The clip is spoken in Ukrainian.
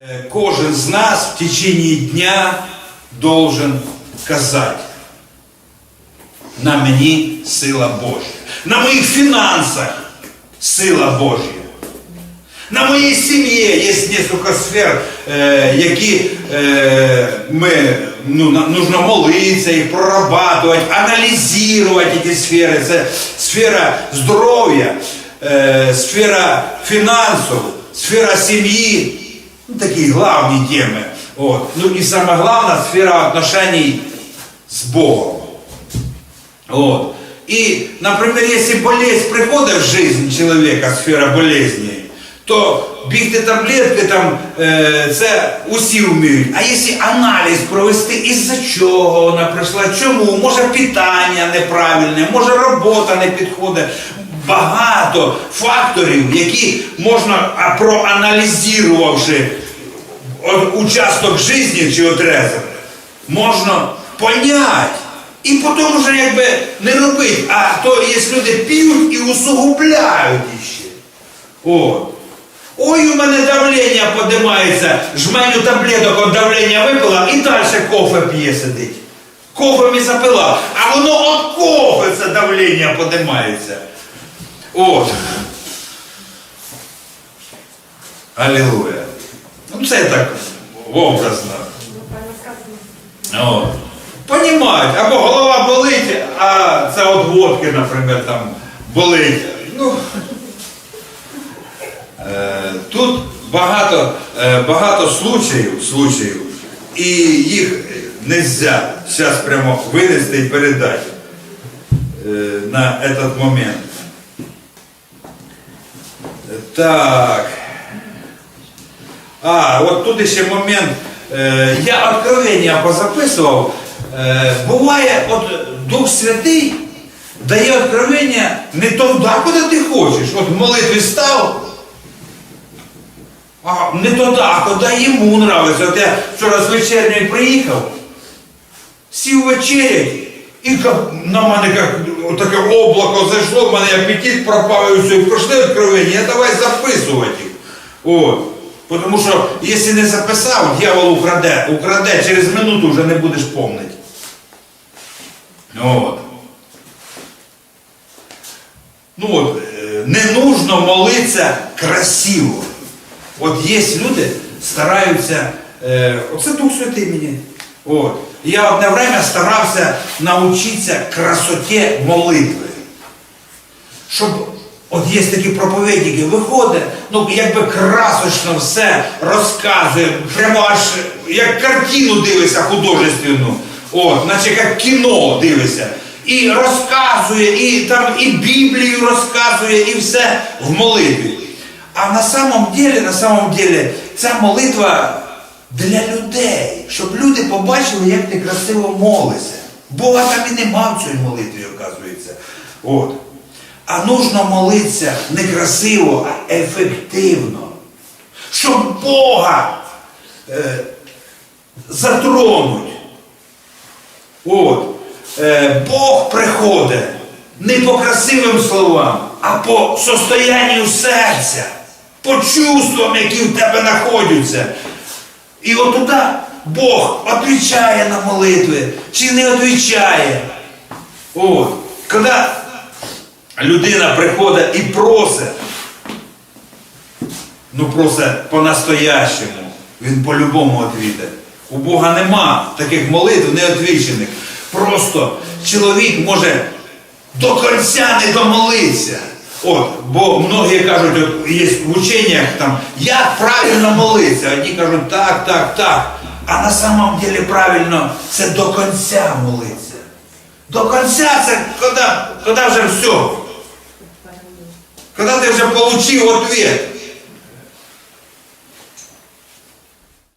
Э, Кожен з нас в течение дня должен казати. На мені сила Божя. На моїх фінансах сила Божя. На моїй сім'ї є кілька сфер, е, які е, ми ну, нужно молитися, їх прорабатувати, аналізувати ці сфери. Це сфера здоров'я, е, сфера фінансів, сфера сім'ї. Ну, такі главні теми. От. Ну і саме головне сфера отношений з Богом. Вот. И, например, если болезнь приходит в жизнь человека, сфера болезни, то бігти таблетки там, е, це усі вміють. А якщо аналіз провести, із-за чого вона прийшла, чому, може питання неправильне, може робота не підходить. Багато факторів, які можна, проаналізувавши участок життя чи отрезок, можна понять. І потім вже якби не робити. А то є люди п'ють і усугубляють іще. От. Ой, у мене давлення подимається, жменю таблеток від давлення випила і далі кофе п'є сидить. Кофе і запила. А воно от кофе це давлення подимається. От. Алілуя. Ну це так образно. От. Понімають, або голова болить, а це от водки, наприклад, там болить. Ну, е, тут багато, е, багато случаїв, случаїв, і їх не можна зараз прямо винести і передати е, на этот момент. Так. А, от тут ще момент. Е, я откровення позаписував. Е, буває, от Дух Святий дає откровення не туди, куди ти хочеш. От в молитві став. А не туди, а куди йому нравиться. От я вчора з вечірньої приїхав, сів вечерять, і на мене як таке облако зайшло, в мене апетит пропав і все, пройшли откровення, давай записувати їх. От. Тому що, якщо не записав, дьявол украде, украде, через минуту вже не будеш помнити. От. Ну от, е, не нужно молитися красиво. От є люди, стараються, е, оце Дух Святий мені. От. Я одне время старався навчитися красоті молитви. Щоб от є такі проповідники, виходить, ну якби красочно все розказує, прямо аж як картину дивишся художественну, от, наче як кіно дивишся. І розказує, і там і Біблію розказує, і все в молитві. А на самом деле, на самом деле, ця молитва для людей, щоб люди побачили, як ти красиво молишся. Бога там і нема в цій молитві, оказується. От. А нужно молитися не красиво, а ефективно. Щоб Бога е, затронуть. От. Е, Бог приходить не по красивим словам, а по состоянню серця, по чувствам, які в тебе знаходяться. І от туди Бог відповідає на молитви чи не відповідає. От. Коли людина приходить і просить, ну просить по-настоящему, він по-любому відповідає. У Бога нема таких молитв неотвічених. Просто чоловік може до кінця не домолитися. От, бо многі кажуть, от є в ученнях там, як правильно молитися. Одні кажуть, так, так, так. А на самом деле правильно це до кінця молитися. До кінця це коли, коли вже все. Коли ты уже получил відповідь.